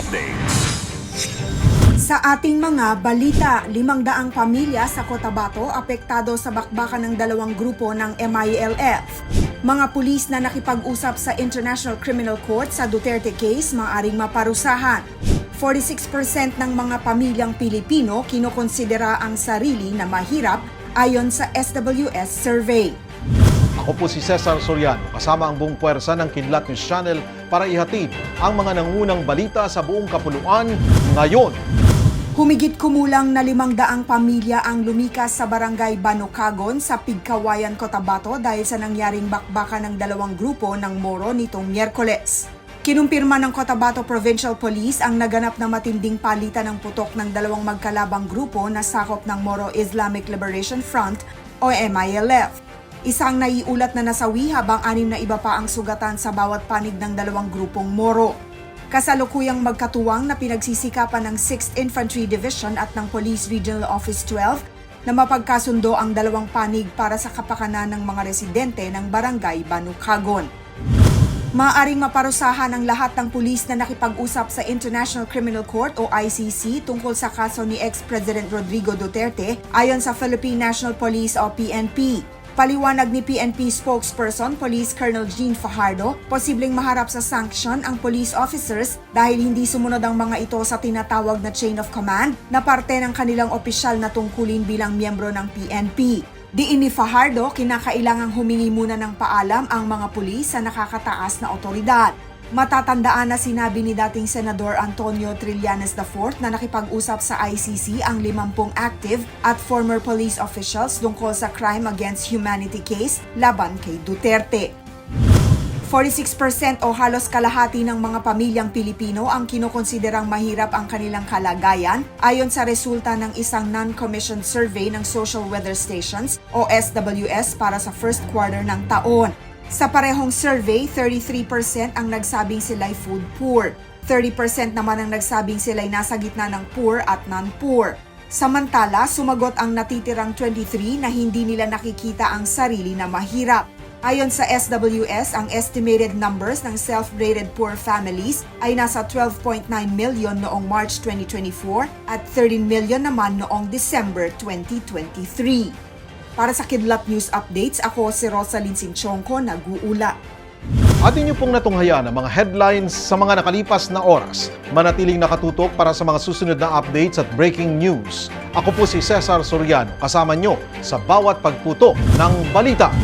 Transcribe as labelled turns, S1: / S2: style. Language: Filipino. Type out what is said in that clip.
S1: Updates.
S2: Sa ating mga balita, limang daang pamilya sa Cotabato apektado sa bakbakan ng dalawang grupo ng MILF. Mga pulis na nakipag-usap sa International Criminal Court sa Duterte case maaring maparusahan. 46% ng mga pamilyang Pilipino kinokonsidera ang sarili na mahirap ayon sa SWS survey.
S3: Ako po si Cesar Soriano, kasama ang buong puwersa ng Kidlat News Channel para ihatid ang mga nangunang balita sa buong kapuluan ngayon.
S2: Humigit kumulang na limang daang pamilya ang lumikas sa barangay Banukagon sa Pigkawayan, Cotabato dahil sa nangyaring bakbakan ng dalawang grupo ng Moro nitong Miyerkules. Kinumpirma ng Cotabato Provincial Police ang naganap na matinding palitan ng putok ng dalawang magkalabang grupo na sakop ng Moro Islamic Liberation Front o MILF. Isang naiulat na nasawi habang anim na iba pa ang sugatan sa bawat panig ng dalawang grupong Moro. Kasalukuyang magkatuwang na pinagsisikapan ng 6th Infantry Division at ng Police Regional Office 12 na mapagkasundo ang dalawang panig para sa kapakanan ng mga residente ng barangay Banukagon. Maaring maparusahan ang lahat ng pulis na nakipag-usap sa International Criminal Court o ICC tungkol sa kaso ni ex-President Rodrigo Duterte ayon sa Philippine National Police o PNP. Paliwanag ni PNP spokesperson Police Colonel Jean Fajardo, posibleng maharap sa sanction ang police officers dahil hindi sumunod ang mga ito sa tinatawag na chain of command na parte ng kanilang opisyal na tungkulin bilang miyembro ng PNP. Diin ni Fajardo, kinakailangang humingi muna ng paalam ang mga pulis sa nakakataas na otoridad. Matatandaan na sinabi ni dating Senador Antonio Trillanes IV na nakipag-usap sa ICC ang 50 active at former police officials tungkol sa crime against humanity case laban kay Duterte. 46% o halos kalahati ng mga pamilyang Pilipino ang kinokonsiderang mahirap ang kanilang kalagayan ayon sa resulta ng isang non-commissioned survey ng Social Weather Stations o SWS para sa first quarter ng taon. Sa parehong survey, 33% ang nagsabing sila'y food poor. 30% naman ang nagsabing sila'y nasa gitna ng poor at non-poor. Samantala, sumagot ang natitirang 23 na hindi nila nakikita ang sarili na mahirap. Ayon sa SWS, ang estimated numbers ng self-rated poor families ay nasa 12.9 million noong March 2024 at 13 million naman noong December 2023. Para sa Kidlat News Updates, ako si Rosalyn Sinchonko, nag-uula.
S3: Atin niyo pong natunghayan ang mga headlines sa mga nakalipas na oras. Manatiling nakatutok para sa mga susunod na updates at breaking news. Ako po si Cesar Soriano, kasama nyo sa bawat pagputo ng balita.